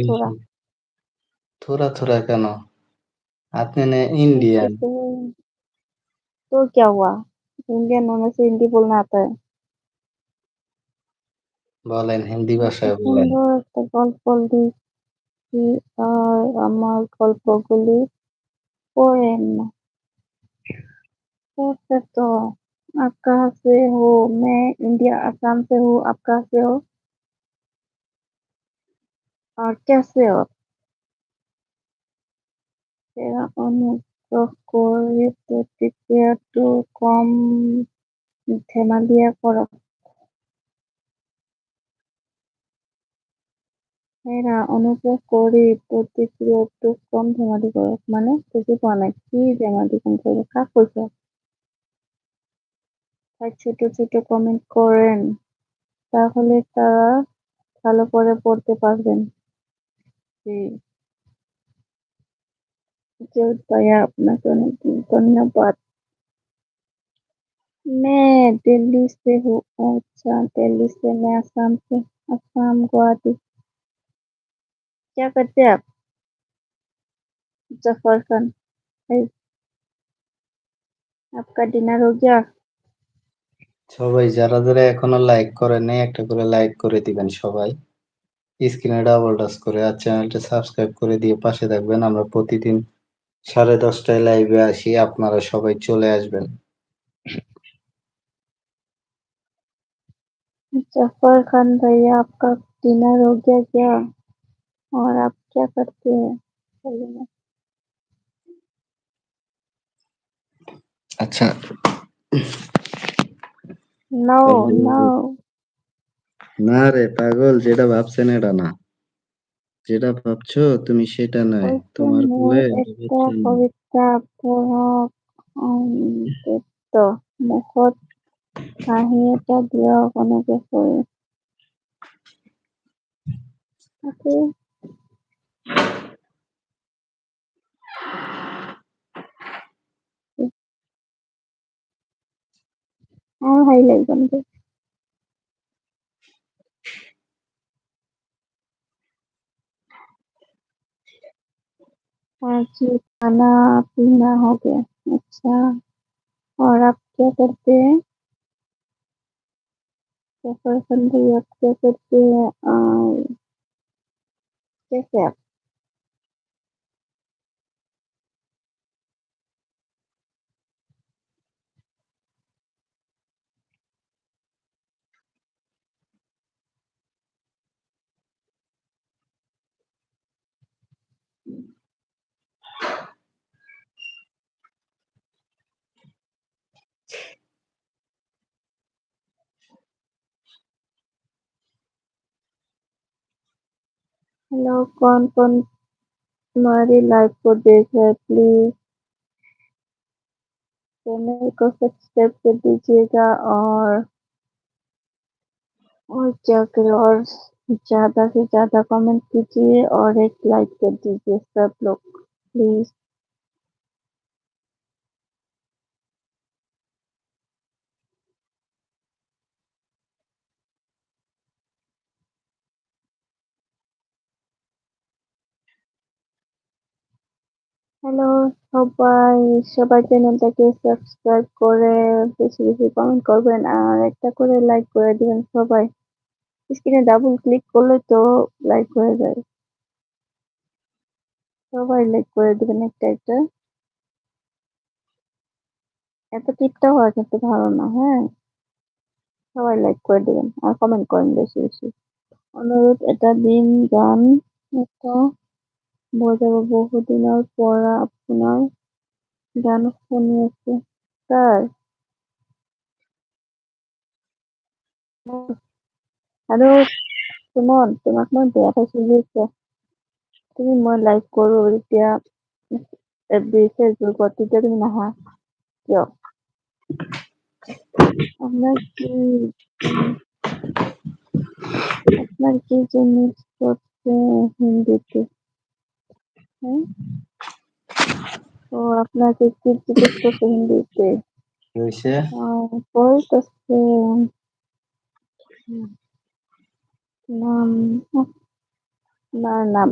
थोड़ा थोड़ा थोड़ा কেন আপনি না इसके इंडियन से तो क्या हुआ इंडियन होने से हिंदी बोलना आता है বলেন হিন্দি এত ভাষায় বলেন সুন্দর একটা গল্প লিখি আর আমার গল্পগুলি পড়েন না कैसे तो आप कहाँ से हो मैं इंडिया असम से हूँ आप कहाँ से हो আর এরা অনুগ্রহ করে প্রতিক্রিয়াটু কম ধেমালিয়া করো। এরা অনুগ্রহ করে প্রতিক্রিয়াটো কম ধেমালি করো। মানে বুঝি পোৱা নাই কি ধেমালি কম কৰিব কাক কৈছে ছোট ছোট কমেন্ট করেন। তাহলে তারা ভালো করে পড়তে পারবেন। জি জোর ভাইয়া আপনাকে অনেক ধন্যবাদ मैं दिल्ली से हूँ अच्छा दिल्ली से मैं असम से असम गुवाहाटी क्या करते हैं आप जफर खान भाई आपका डिनर हो गया সবাই যারা যারা এখনো লাইক করেন নাই একটা করে লাইক করে দিবেন সবাই স্ক্রিনে ডাবল টাচ করে আর চ্যানেলটা সাবস্ক্রাইব করে দিয়ে পাশে থাকবেন আমরা প্রতিদিন সাড়ে দশটায় লাইভে আসি আপনারা সবাই চলে আসবেন जफर खान भैया आपका डिनर हो गया क्या और आप क्या करते हैं बोलिए ना। আচ্ছা नो তাহলে नो না রে পাগল যেটা ভাবছেন এটা না। যেটা ভাবছ তুমি সেটা নয় তোমার বউয়ে কবিতা মুখত কাহি এটা দিয়া কোনকে কই তাকে আমার লাগবে बनते हाँ खाना पीना हो गया। अच्छा और आप क्या करते हैं? क्या करते हैं? और कैसे आप हेलो कौन कौन हमारी लाइफ को देख रहे हैं? प्लीज़ चैनल को सब्सक्राइब कर दीजिएगा और और क्या करें? और ज़्यादा से ज़्यादा कमेंट कीजिए और एक लाइक कर दीजिए सब लोग प्लीज़ হ্যালো সবাই সবাই চ্যানেলটাকে সাবস্ক্রাইব করে বেশি বেশি কমেন্ট করবেন আর একটা করে লাইক করে দিবেন সবাই। স্ক্রিনে ডাবল ক্লিক করলে তো লাইক হয়ে যায়। সবাই লাইক করে দিবেন একটা একটা। এত টিপটা হওয়া কিন্তু ভালো না হ্যাঁ? সবাই লাইক করে দিবেন আর কমেন্ট করেন বেশি বেশি। অনুরোধ, এটা দিন, গান, এটা বজাবো বহুদিনের পৰা আপোনাৰ গান শুনি আছো তাই আৰু সুমন, তোমাক মই বেয়া পাইছো বুজিছা তুমি মই লাইক কৰো এতিয়া এফবি ফেচবুকত তেতিয়া তুমি নাহা কিয় আপনার কি আপনার কি জিনিস করছে হিন্দিতে? হ্যাঁ ও আপনাকে কি জিজ্ঞেস করছে হিন্দিতে কি হয়েছে আহ, বলতেছে নাম না না